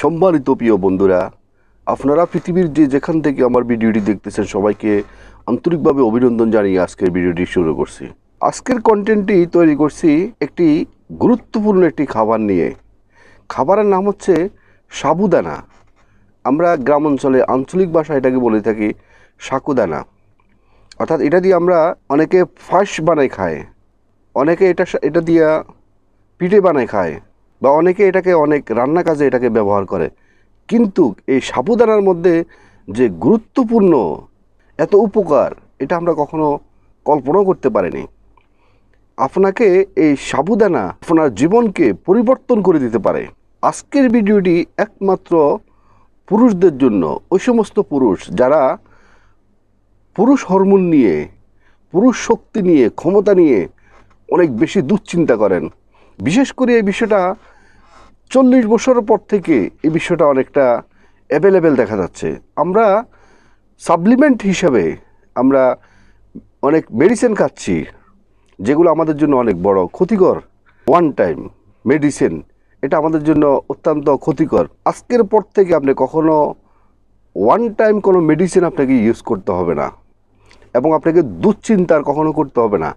সম্মানিত প্রিয় বন্ধুরা, আপনারা পৃথিবীর যে যেখান থেকে আমার ভিডিওটি দেখতেছেন সবাইকে আন্তরিকভাবে অভিনন্দন জানিয়ে আজকের ভিডিওটি শুরু করছি। আজকের কন্টেন্টটি তৈরি করছি একটি গুরুত্বপূর্ণ একটি খাবার নিয়ে। খাবারের নাম হচ্ছে সাবুদানা। আমরা গ্রাম অঞ্চলে আঞ্চলিক ভাষা এটাকে বলে থাকি সাকুদানা। অর্থাৎ এটা দিয়ে আমরা অনেকে ফাঁস বানায় খায়, অনেকে এটা এটা দিয়া পিঠে বানায় খায়। বা অনেকে এটাকে, অনেক রান্না কাজে এটাকে ব্যবহার করে। কিন্তু এই সাবুদানার মধ্যে যে গুরুত্বপূর্ণ, এত উপকার, এটা আমরা কখনো কল্পনাও করতে পারিনি। আপনাকে এই সাবুদানা আপনার জীবনকে পরিবর্তন করে দিতে পারে। আজকের ভিডিওটি একমাত্র পুরুষদের জন্য, ওই সমস্ত পুরুষ যারা পুরুষ হরমোন নিয়ে, পুরুষ শক্তি নিয়ে, ক্ষমতা নিয়ে অনেক বেশি দুশ্চিন্তা করেন। বিশেষ করে এই বিষয়টা চল্লিশ বছর পর থেকে এই বিষয়টা অনেকটা অ্যাভেলেবেল দেখা যাচ্ছে। আমরা সাপ্লিমেন্ট হিসাবে আমরা অনেক মেডিসিন খাচ্ছি, যেগুলো আমাদের জন্য অনেক বড় ক্ষতিকর। ওয়ান টাইম মেডিসিন এটা আমাদের জন্য অত্যন্ত ক্ষতিকর। আজকের পর থেকে আপনি কখনো ওয়ান টাইম কোনো মেডিসিন আপনাকে ইউজ করতে হবে না এবং আপনাকে দুশ্চিন্তার কখনো করতে হবে না।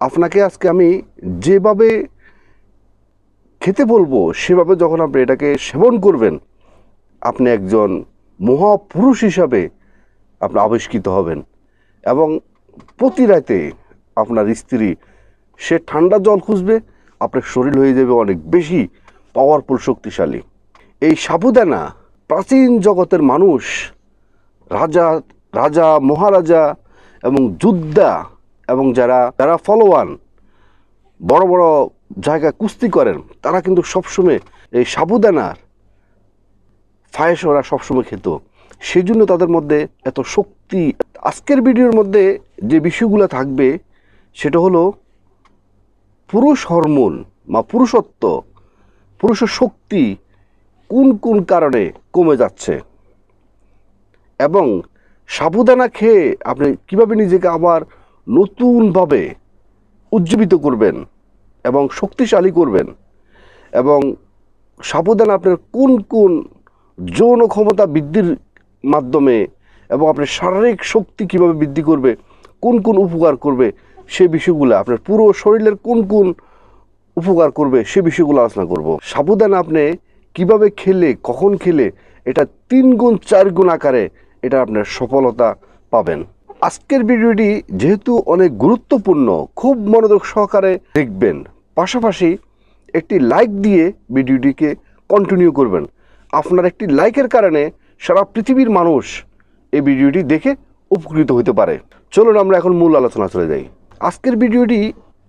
আপনাকে আজকে আমি যেভাবে খেতে বলব, সেভাবে যখন আপনি এটাকে সেবন করবেন, আপনি একজন মহাপুরুষ হিসাবে আপনি আবিষ্কৃত হবেন। এবং প্রতি রাতে আপনার স্ত্রী, সে ঠান্ডা জল খুঁজবে, আপনার শরীর হয়ে যাবে অনেক বেশি পাওয়ারফুল শক্তিশালী। এই সাবুদানা প্রাচীন জগতের মানুষ, রাজা রাজা, মহারাজা এবং যোদ্ধা এবং যারা যারা ফলোয়ান, বড় বড় জায়গায় কুস্তি করেন, তারা কিন্তু সবসময় এই সাবুদানার ফায়েস ওরা সবসময় খেত। সেই জন্য তাদের মধ্যে এত শক্তি। আজকের ভিডিওর মধ্যে যে বিষয়গুলো থাকবে, সেটা হলো পুরুষ হরমোন বা পুরুষত্ব, পুরুষের শক্তি কোন কোন কারণে কমে যাচ্ছে? এবং সাবুদানা খেয়ে আপনি কীভাবে নিজেকে আবার নতুনভাবে উজ্জীবিত করবেন? এবং শক্তিশালী করবেন। এবং সাবধান আপনার কোন কোন যৌন ক্ষমতা বৃদ্ধির মাধ্যমে এবং আপনার শারীরিক শক্তি কীভাবে বৃদ্ধি করবে, কোন কোন উপকার করবে, সে বিষয়গুলো আপনার পুরো শরীরের কোন কোন উপকার করবে, সে বিষয়গুলো আলোচনা করব। সাবধান আপনি কীভাবে খেলে, কখন খেলে, এটা তিন গুণ চার গুণ আকারে এটা আপনার সফলতা পাবেন। আজকের ভিডিওটি যেহেতু অনেক গুরুত্বপূর্ণ, খুব মনোযোগ সহকারে দেখবেন। পাশাপাশি একটি লাইক দিয়ে ভিডিওটিকে কন্টিনিউ করবেন। আপনার একটি লাইকের কারণে সারা পৃথিবীর মানুষ এই ভিডিওটি দেখে উপকৃত হতে পারে। চলুন আমরা এখন মূল আলোচনা চলে যাই। আজকের ভিডিওটি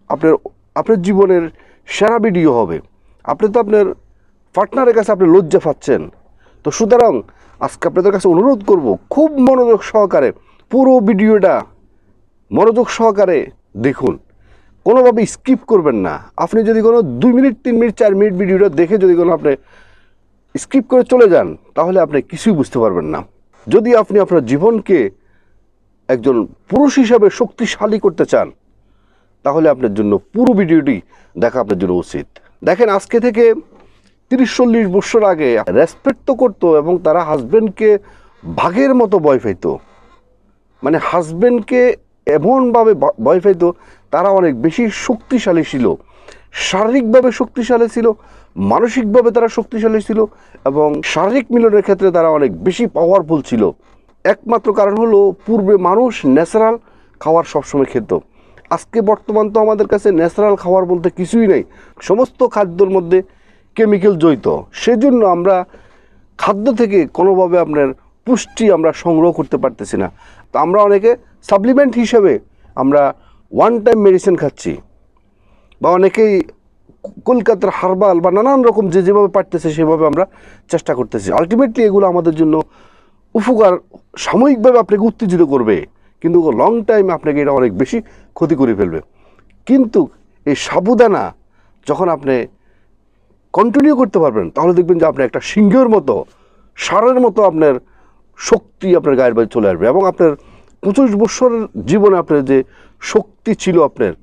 আপনার আপনার জীবনের সেরা ভিডিও হবে। আপনি তো আপনার পার্টনারের কাছে আপনি লজ্জা পাচ্ছেন। তো সুতরাং আজকে আপনাদের কাছে অনুরোধ করব, খুব মনোযোগ সহকারে পুরো ভিডিওটা মনোযোগ সহকারে দেখুন। কোনোভাবে স্কিপ করবেন না। আপনি যদি কোনো দুই মিনিট, তিন মিনিট, চার মিনিট ভিডিওটা দেখে যদি কোনো আপনি স্কিপ করে চলে যান, তাহলে আপনি কিছুই বুঝতে পারবেন না। যদি আপনি আপনার জীবনকে একজন পুরুষ হিসাবে শক্তিশালী করতে চান, তাহলে আপনার জন্য পুরো ভিডিওটি দেখা আপনার জন্য উচিত। দেখেন, আজকে থেকে তিরিশ, চল্লিশ বছর আগে রেসপেক্ট তো করতো এবং তারা হাজব্যান্ডকে ভাগের মতো ভয় পাইতো। মানে হাজব্যান্ডকে এমনভাবে ভয় পাইতো তারা অনেক বেশি শক্তিশালী ছিল। শারীরিকভাবে শক্তিশালী ছিল, মানসিকভাবে তারা শক্তিশালী ছিল এবং শারীরিক মিলনের ক্ষেত্রে তারা অনেক বেশি পাওয়ারফুল ছিল। একমাত্র কারণ হলো পূর্বে মানুষ ন্যাচারাল খাবার সবসময় খেত। আজকে বর্তমান তো আমাদের কাছে ন্যাচারাল খাবার বলতে কিছুই নেই। সমস্ত খাদ্যর মধ্যে কেমিক্যাল জড়িত। সেজন্য আমরা খাদ্য থেকে কোনোভাবে আপনার পুষ্টি আমরা সংগ্রহ করতে পারতেছি না। তো আমরা অনেকে সাপ্লিমেন্ট হিসেবে আমরা ওয়ান টাইম মেডিসিন খাচ্ছি। বা অনেকেই কলকাতার হার্বাল বা নানান রকম যে যেভাবে পারতেছে সেভাবে আমরা চেষ্টা করতেছি। আলটিমেটলি এগুলো আমাদের জন্য উপকার। সাময়িকভাবে আপনাকে উত্তেজিত করবে, কিন্তু লং টাইম আপনাকে এটা অনেক বেশি ক্ষতি করে ফেলবে। কিন্তু এই সাবুদানা যখন আপনি কন্টিনিউ করতে পারবেন, তাহলে দেখবেন যে আপনি একটা সিংহের মতো, সারের মতো আপনার শক্তি আপনার গায়ের বাইরে চলে আসবে এবং আপনার পঁচিশ বছরের জীবনে আপনার যে শক্তি ছিল আপনার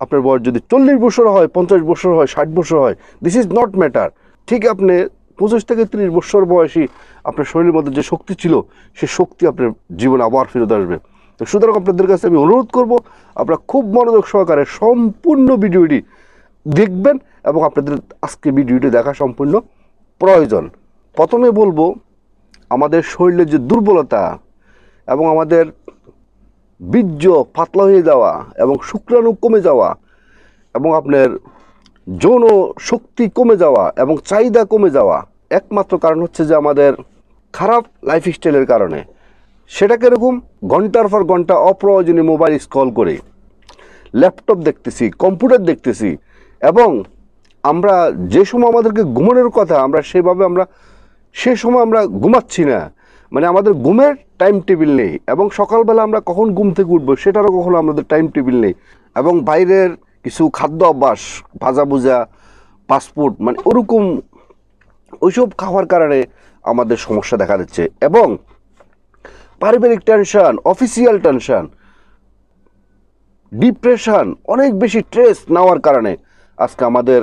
আপনার বয়স যদি চল্লিশ বছর হয়, পঞ্চাশ বছর হয়, ষাট বছর হয় দিস ইজ নট ম্যাটার ঠিক আপনি পঁচিশ থেকে ত্রিশ বছর বয়সী আপনার শরীরের মধ্যে যে শক্তি ছিল সে শক্তি আপনার জীবনে আবার ফেরত আসবে। তো সুতরাং আপনাদের কাছে আমি অনুরোধ করব, আপনারা খুব মনোযোগ সহকারে সম্পূর্ণ ভিডিওটি দেখবেন এবং আপনাদের আজকে ভিডিওটি দেখা সম্পূর্ণ প্রয়োজন। প্রথমে বলব, আমাদের শরীরের যে দুর্বলতা এবং আমাদের বীর্য পাতলা হয়ে যাওয়া এবং শুক্রাণু কমে যাওয়া এবং আপনার যৌন শক্তি কমে যাওয়া এবং চাহিদা কমে যাওয়া। একমাত্র কারণ হচ্ছে যে আমাদের খারাপ লাইফস্টাইলের কারণে। সেটা কীরকম ঘণ্টার পর ঘণ্টা অপ্রয়োজনীয় মোবাইল স্ক্রল করে ল্যাপটপ দেখতেছি কম্পিউটার দেখতেছি এবং আমরা যে সময় আমাদেরকে ঘুমানোর কথা আমরা সেভাবে আমরা, সে সময় আমরা ঘুমাচ্ছি না। মানে আমাদের ঘুমের টাইম টেবিল নেই এবং সকালবেলা আমরা কখন ঘুম থেকে উঠবো সেটারও কখনো আমাদের টাইম টেবিল নেই এবং বাইরের কিছু খাদ্য অভ্যাস, ভাজা ভুজা পাসপোর্ট মানে ওরকম ওইসব খাওয়ার কারণে আমাদের সমস্যা দেখা দিচ্ছে এবং পারিবারিক টেনশন অফিসিয়াল টেনশন ডিপ্রেশন অনেক বেশি স্ট্রেস নেওয়ার কারণে আজকে আমাদের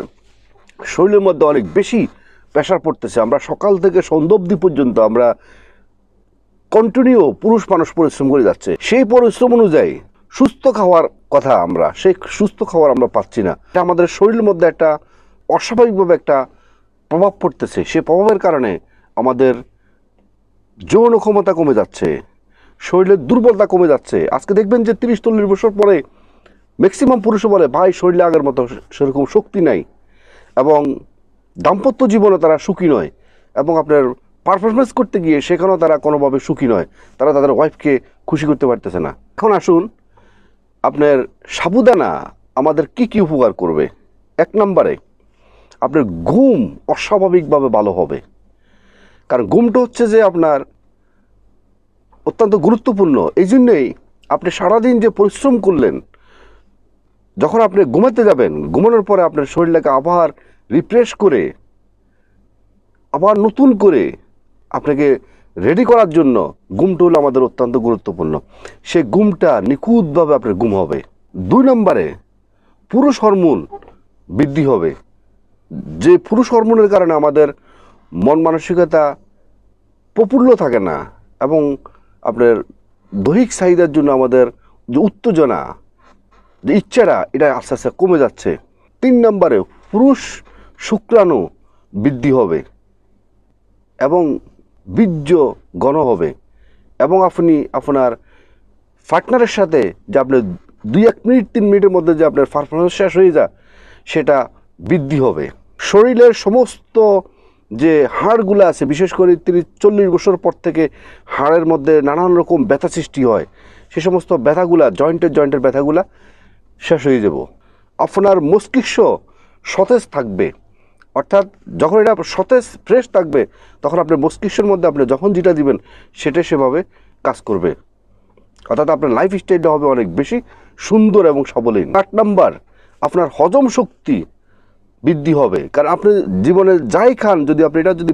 শরীরের মধ্যে অনেক বেশি প্রেশার পড়তেছে। আমরা সকাল থেকে সন্ধ্যা অবধি পর্যন্ত আমরা কন্টিনিউ পুরুষ মানুষ পরিশ্রম করে যাচ্ছে। সেই পরিশ্রম অনুযায়ী সুস্থ খাওয়ার কথা আমরা, সেই সুস্থ খাওয়ার আমরা পাচ্ছি না। এটা আমাদের শরীরের মধ্যে একটা অস্বাভাবিকভাবে একটা প্রভাব পড়তেছে। সেই প্রভাবের কারণে আমাদের যৌন ক্ষমতা কমে যাচ্ছে, শরীরের দুর্বলতা কমে যাচ্ছে। আজকে দেখবেন যে তিরিশ চল্লিশ বছর পরে ম্যাক্সিমাম পুরুষও বলে, ভাই, শরীরে আগের মতো সেরকম শক্তি নাই এবং দাম্পত্য জীবনে তারা সুখী নয় এবং আপনার পারফরমেন্স করতে গিয়ে সেখানেও তারা কোনোভাবে সুখী নয়। তারা তাদের ওয়াইফকে খুশি করতে পারতেছে না। এখন আসুন, আপনার সাবুদানা আমাদের কি কি উপকার করবে? এক নম্বরে, আপনার ঘুম অস্বাভাবিকভাবে ভালো হবে। কারণ ঘুমটা হচ্ছে যে আপনার অত্যন্ত গুরুত্বপূর্ণ। এই জন্যেই আপনি সারাদিন যে পরিশ্রম করলেন, যখন আপনি ঘুমাতে যাবেন, ঘুমানোর পরে আপনার শরীরটাকে আবার রিফ্রেশ করে, আবার নতুন করে আপনাকে রেডি করার জন্য ঘুমটা হলো আমাদের অত্যন্ত গুরুত্বপূর্ণ। সে গুমটা নিখুঁতভাবে আপনার গুম হবে। দুই নম্বরে, পুরুষ হরমোন বৃদ্ধি হবে। যে পুরুষ হরমোনের কারণে আমাদের মন মানসিকতা প্রফুল্ল থাকে না এবং আপনার দৈহিক চাহিদার জন্য আমাদের যে উত্তেজনা, যে ইচ্ছাটা এটা আস্তে আস্তে কমে যাচ্ছে। তিন নম্বরে, পুরুষ শুক্রাণু বৃদ্ধি হবে এবং বীর্য ঘন হবে। এবং আপনি আপনার পার্টনারের সাথে যে আপনার দুই এক মিনিট, তিন মিনিটের মধ্যে যে আপনার পারফরমেন্স শেষ হয়ে যায়, সেটা বৃদ্ধি হবে। শরীরের সমস্ত যে হাড়গুলো আছে, বিশেষ করে তিরিশ, চল্লিশ বছর পর থেকে হাড়ের মধ্যে নানান রকম ব্যথা সৃষ্টি হয়, সে সমস্ত ব্যথাগুলা জয়েন্টের জয়েন্টের ব্যথাগুলা শেষ হয়ে যাব। আপনার মস্তিষ্ক সতেজ থাকবে। অর্থাৎ যখন এটা সতেজ ফ্রেশ থাকবে, তখন আপনার মস্তিষ্কের মধ্যে আপনি যখন যেটা দিবেন, সেটা সেভাবে কাজ করবে। অর্থাৎ আপনার লাইফ স্টাইলটা হবে অনেক বেশি সুন্দর এবং সবলীন। আট নাম্বার, আপনার হজম শক্তি বৃদ্ধি হবে। কারণ আপনি জীবনে যাই খান, যদি আপনি এটা যদি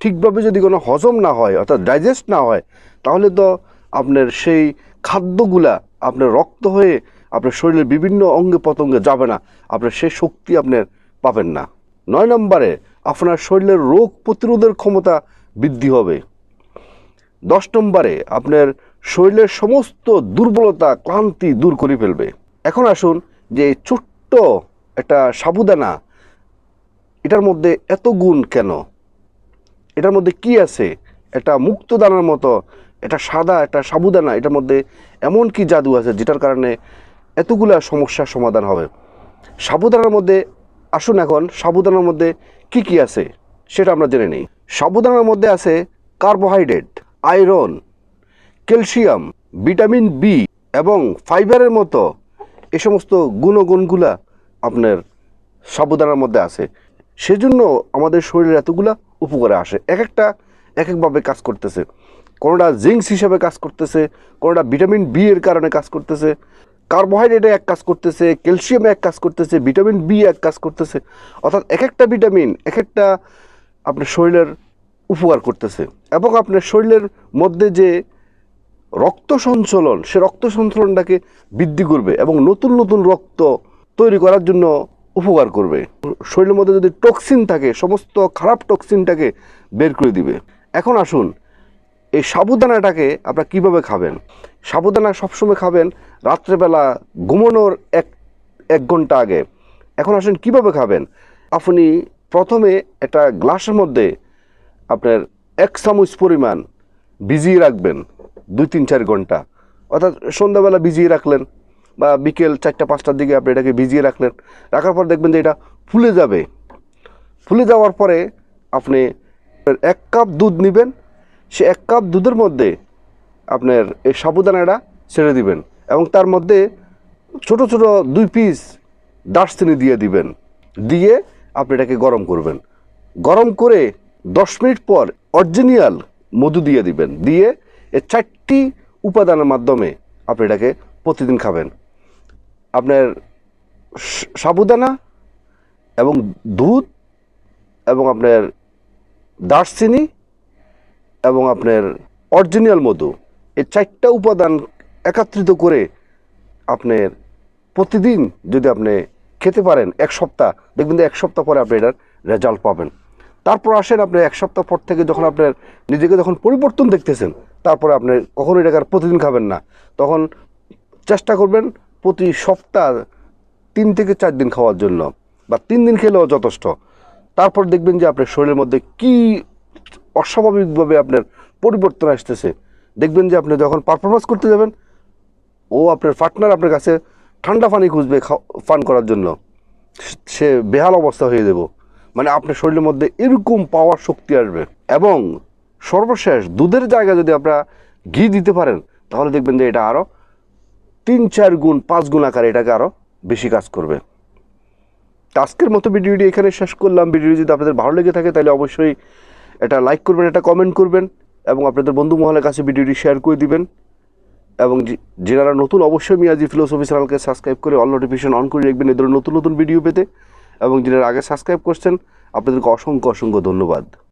ঠিকভাবে যদি কোনো হজম না হয়, অর্থাৎ ডাইজেস্ট না হয়, তাহলে তো আপনার সেই খাদ্যগুলা আপনার রক্ত হয়ে আপনার শরীরের বিভিন্ন অঙ্গে প্রত্যঙ্গে যাবে না। আপনার সেই শক্তি আপনার পাবেন না। নয় নম্বরে, আপনার শরীরের রোগ প্রতিরোধের ক্ষমতা বৃদ্ধি হবে। দশ নম্বরে, আপনার শরীরের সমস্ত দুর্বলতা, ক্লান্তি দূর করে ফেলবে। এখন আসুন যে ছোট্ট একটা সাবুদানা, এটার মধ্যে এত গুণ কেন? এটার মধ্যে কি আছে? একটা মুক্ত দানার মতো এটা সাদা একটা সাবুদানা, এটার মধ্যে এমন কি জাদু আছে যেটার কারণে এতগুলা সমস্যার সমাধান হবে? সাবুদানার মধ্যে আসুন এখন সাবুদানার মধ্যে কি কি আছে সেটা আমরা জেনে নিই। সাবুদানার মধ্যে আছে carbohydrate, iron, calcium, vitamin B এবং ফাইবারের মতো এ সমস্ত গুণগুণগুলা আপনার সাবুদানার মধ্যে আছে। সেজন্য আমাদের শরীরে এতগুলা উপকারে আসে। এক একটা এক একভাবে কাজ করতেছে। কোনোটা জিঙ্কস হিসাবে কাজ করতেছে, কোনোটা ভিটামিন বি এর কারণে কাজ করতেছে। কার্বোহাইড্রেটে এক কাজ করতেছে, ক্যালসিয়ামে এক কাজ করতেছে, ভিটামিন বি এক কাজ করতেছে। অর্থাৎ এক একটা ভিটামিন এক একটা আপনার শরীরের উপকার করতেছে। এবং আপনার শরীরের মধ্যে যে রক্ত সঞ্চলন, সে রক্ত সঞ্চলনটাকে বৃদ্ধি করবে এবং নতুন নতুন রক্ত তৈরি করার জন্য উপকার করবে। শরীরের মধ্যে যদি টক্সিন থাকে, সমস্ত খারাপ টক্সিনটাকে বের করে দিবে। এখন আসুন এই সাবুদানাটাকে আপনারা কীভাবে খাবেন? সাবুদানা সবসময় খাবেন রাত্রেবেলা ঘুমানোর এক এক ঘণ্টা আগে। এখন আসেন কীভাবে খাবেন? আপনি প্রথমে একটা গ্লাসের মধ্যে আপনার এক চামচ পরিমাণ ভিজিয়ে রাখবেন, দুই, তিন, চার ঘণ্টা। অর্থাৎ সন্ধ্যাবেলা ভিজিয়ে রাখলেন বা বিকেল চারটা, পাঁচটার দিকে আপনি এটাকে ভিজিয়ে রাখলেন, রাখার পর দেখবেন যে এটা ফুলে যাবে। ফুলে যাওয়ার পরে আপনি এক কাপ দুধ নেবেন সে এক কাপ দুধের মধ্যে আপনার এই সাবুদানাটা ছেড়ে দিবেন এবং তার মধ্যে ছোট ছোট দুই পিস দারচিনি দিয়ে দিবেন। দিয়ে আপনি এটাকে গরম করবেন। গরম করে দশ মিনিট পর অরিজিনাল মধু দিয়ে দিবেন। দিয়ে এই চারটি উপাদানের মাধ্যমে আপনি এটাকে প্রতিদিন খাবেন। আপনার সাবুদানা এবং দুধ এবং আপনার দারচিনি এবং আপনার অরিজিনাল মধু, এই চারটা উপাদান একত্রিত করে আপনার প্রতিদিন যদি আপনি খেতে পারেন এক সপ্তাহ, দেখবেন এক সপ্তাহ পরে আপনি এটার রেজাল্ট পাবেন। তারপর আসেন আপনি এক সপ্তাহ পর থেকে যখন আপনার নিজেকে যখন পরিবর্তন দেখতেছেন, তারপরে আপনি কখনো এটাকে আর প্রতিদিন খাবেন না। তখন চেষ্টা করবেন প্রতি সপ্তাহ তিন থেকে চার দিন খাওয়ার জন্য বা তিন দিন খেলেও যথেষ্ট। তারপর দেখবেন যে আপনার শরীরের মধ্যে কি অস্বাভাবিকভাবে আপনার পরিবর্তন আসতেছে। দেখবেন যে আপনি যখন পারফরমেন্স করতে যাবেন, ও আপনার পার্টনার আপনার কাছে ঠান্ডা পানি খুঁজবে পান করার জন্য। সে বেহাল অবস্থা হয়ে যাব। মানে আপনার শরীরের মধ্যে এরকম পাওয়ার শক্তি আসবে এবং সর্বশেষ দুধের জায়গায় যদি আপনারা ঘি দিতে পারেন, তাহলে দেখবেন যে এটা আরও তিন, চার গুণ, পাঁচ গুণ আকারে এটাকে আরও বেশি কাজ করবে। আজকের মতো ভিডিওটি এখানে শেষ করলাম। ভিডিও যদি আপনাদের ভালো লেগে থাকে, তাহলে অবশ্যই এটা লাইক করবেন, এটা কমেন্ট করবেন এবং আপনাদের বন্ধু মহলের কাছে ভিডিওটি শেয়ার করে দিবেন। এবং যারা নতুন, অবশ্যই মিয়াজি ফিলোসফি চ্যানেলকে সাবস্ক্রাইব করে অল নোটিফিকেশন অন করে রাখবেন এদের নতুন নতুন ভিডিও পেতে। এবং যারা আগে সাবস্ক্রাইব করছেন, আপনাদেরকে অসংখ্য অসংখ্য ধন্যবাদ।